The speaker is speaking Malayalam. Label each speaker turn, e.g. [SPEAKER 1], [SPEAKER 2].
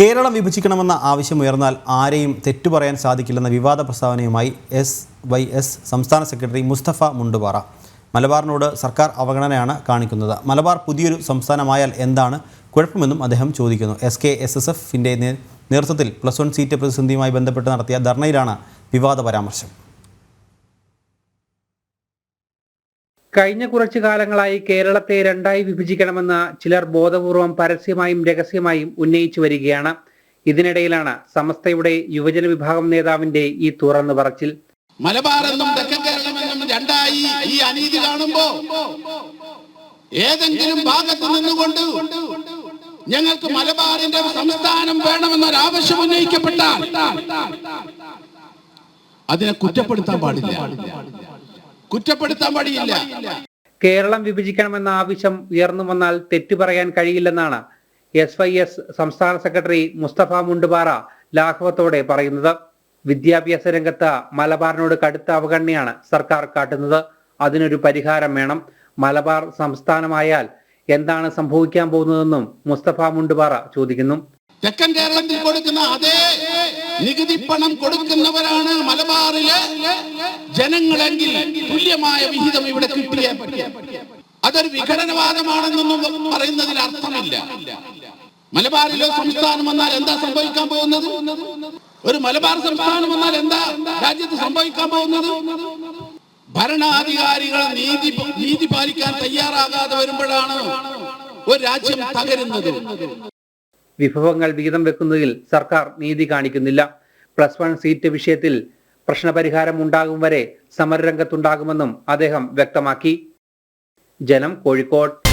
[SPEAKER 1] കേരളം വിഭജിക്കണമെന്ന ആവശ്യം ഉയർന്നാൽ ആരെയും തെറ്റു പറയാൻ സാധിക്കില്ലെന്ന വിവാദ പ്രസ്താവനയുമായി എസ് വൈ എസ് സംസ്ഥാന സെക്രട്ടറി മുസ്തഫ മുണ്ടുപാറ. മലബാറിനോട് സർക്കാർ അവഗണനയാണ് കാണിക്കുന്നത്. മലബാർ പുതിയൊരു സംസ്ഥാനമായാൽ എന്താണ് കുഴപ്പമെന്നും അദ്ദേഹം ചോദിക്കുന്നു. എസ് കെ എസ് എസ് എഫിന്റെ നേതൃത്വത്തിൽ പ്ലസ് വൺ സീറ്റ് പ്രതിസന്ധിയുമായി ബന്ധപ്പെട്ട് നടത്തിയ ധർണയിലാണ് വിവാദ പരാമർശം.
[SPEAKER 2] കഴിഞ്ഞ കുറച്ചു കാലങ്ങളായി കേരളത്തെ രണ്ടായി വിഭജിക്കണമെന്ന് ചിലർ ബോധപൂർവം പരസ്യമായും രഹസ്യമായും ഉന്നയിച്ചു വരികയാണ്. ഇതിനിടയിലാണ് സമസ്തയുടെ യുവജന വിഭാഗം നേതാവിന്റെ ഈ തുറന്നു പറച്ചിൽ.
[SPEAKER 3] മലബാർ എന്നും തെക്കൻ കേരളം എന്നും രണ്ടായി ഈ അനീതി കാണുമ്പോ ഏതെങ്കിലും ഭാഗത്ത് നിന്നുകൊണ്ട് ഞങ്ങൾക്ക് മലബാറിന്റെ സംസ്ഥാനം വേണമെന്നൊരു ആവശ്യം ഉന്നയിക്കപ്പെട്ടാൽ അതിനെ കുറ്റപ്പെടുത്താൻ പാടില്ല. കുറ്റപ്പെടുത്താൻ വഴിയില്ല
[SPEAKER 2] കേരളം വിഭജിക്കണമെന്ന ആവശ്യം ഉയർന്നു വന്നാൽ തെറ്റു പറയാൻ കഴിയില്ലെന്നാണ് എസ് വൈ എസ് സംസ്ഥാന സെക്രട്ടറി മുസ്തഫ മുണ്ടുപാറ ലാഘവത്തോടെ പറയുന്നത്. വിദ്യാഭ്യാസ രംഗത്ത് മലബാറിനോട് കടുത്ത അവഗണനയാണ് സർക്കാർ കാട്ടുന്നത്. അതിനൊരു പരിഹാരം വേണം. മലബാർ സംസ്ഥാനമായാൽ എന്താണ് സംഭവിക്കാൻ പോകുന്നതെന്നും മുസ്തഫ മുണ്ടുപാറ ചോദിക്കുന്നു.
[SPEAKER 3] തെക്കൻ കേരളത്തിൽ കൊടുക്കുന്ന അതേ നികുതി പണം കൊടുക്കുന്നവരാണ് മലബാറിലെ ജനങ്ങളെങ്കിൽ തുല്യമായ വിഹിതം ഇവിടെ കിട്ടിയേ. അതൊരു വിഘടനവാദമാണെന്നൊന്നും പറയുന്നതിൽ അർത്ഥമില്ല. മലബാറിലെ സംസ്ഥാനം വന്നാൽ എന്താ സംഭവിക്കാൻ പോകുന്നത്? ഒരു മലബാർ സംസ്ഥാനം വന്നാൽ എന്താ രാജ്യത്ത് സംഭവിക്കാൻ പോകുന്നത്? ഭരണാധികാരികൾ നീതി നീതി പാലിക്കാൻ തയ്യാറാകാതെ വരുമ്പോഴാണ് ഒരു രാജ്യം തകരുന്നത്.
[SPEAKER 2] വിഭവങ്ങൾ വീതം വെക്കുന്നതിൽ സർക്കാർ നീതി കാണിക്കുന്നില്ല. പ്ലസ് വൺ സീറ്റ് വിഷയത്തിൽ പ്രശ്നപരിഹാരം ഉണ്ടാകും വരെ സമരരംഗത്തുണ്ടാകുമെന്നും അദ്ദേഹം വ്യക്തമാക്കി. ജനം കോഴിക്കോട്.